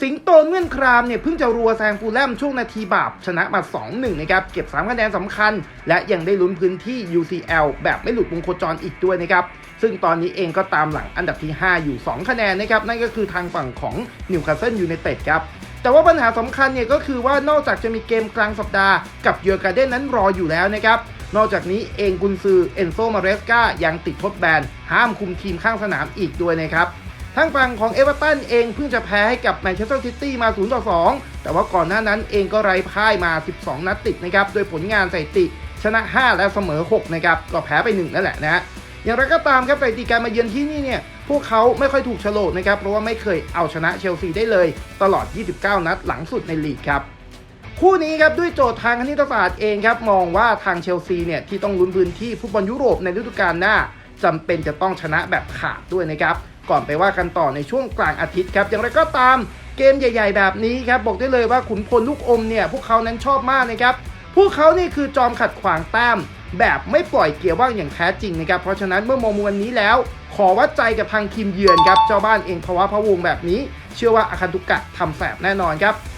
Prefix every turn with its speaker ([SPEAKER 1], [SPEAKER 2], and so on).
[SPEAKER 1] สิงโตเงื่อนครามเนี่ยเพิ่งจะรัวแซงฟูลแลมช่วงนาทีบาปชนะมา 2-1 นะครับ เก็บ 3 คะแนนสำคัญ และยังได้ลุ้นพื้นที่ UCL แบบไม่หลุดวงโคจรอีกด้วยนะครับ ซึ่งตอนนี้เองก็ตามหลังอันดับที่ 5 อยู่ 2 คะแนนนะครับ นั่นก็คือทางฝั่งของนิวคาสเซิลยูไนเต็ดครับแต่ว่าปัญหาสำคัญเนี่ยก็คือว่านอกจากจะมีเกมกลางสัปดาห์กับเยอร์การ์เด้นนั้นรออยู่แล้วนะครับ นอกจากนี้เองกุนซือเอนโซมาเรสกายังติดทดแบนห้ามคุมทีมข้างสนามอีกด้วยนะครับ ทางฝั่งของเอเวอร์ตันเองเพิ่งจะแพ้ให้กับแมนเชสเตอร์ซิตี้มา 0 ต่อ 2 แต่ว่าก่อนหน้านั้นเองก็ไร้พ่ายมา 12 นัดติดนะครับ โดยผลงานสถิติ ชนะ 5 และเสมอ 6 นะครับ ก็แพ้ไป 1 นั่นแหละนะฮะอย่างไรก็ตามครับสถิติการมาเยือนที่นี่เนี่ย พวกเขาไม่ค่อยถูกโฉลกนะครับ เพราะว่าไม่เคยเอาชนะเชลซีได้เลย ตลอด 29 นัดหลังสุดในลีกครับคู่นี้ครับด้วยโจทย์ทางคณิตศาสตร์เองครับมองว่าทางเชลซีเนี่ยที่ต้องลุ้นพื้นที่ฟุตบอลยุโรปในฤดูกาลหน้าจำเป็นจะต้องชนะแบบขาดด้วยนะครับ ก่อนไปว่ากันต่อในช่วงกลางอาทิตย์ครับ อย่างไรก็ตามเกมใหญ่ ๆ แบบนี้ครับ บอกได้เลยว่าขุนพลลูกอมเนี่ยพวกเขานั้นชอบมากนะครับ พวกเขานี่คือจอมขัดขวางแต้มแบบไม่ปล่อยเกียร์ว่างอย่างแท้จริงนะครับ เพราะฉะนั้นเมื่อมองมวันนี้แล้ว ขอวัดใจกับทางทีมเยือนครับ เจ้าบ้านเองภาวะพะวงแบบนี้ เชื่อว่าอาคันตุกะทำแสบแน่นอนครับ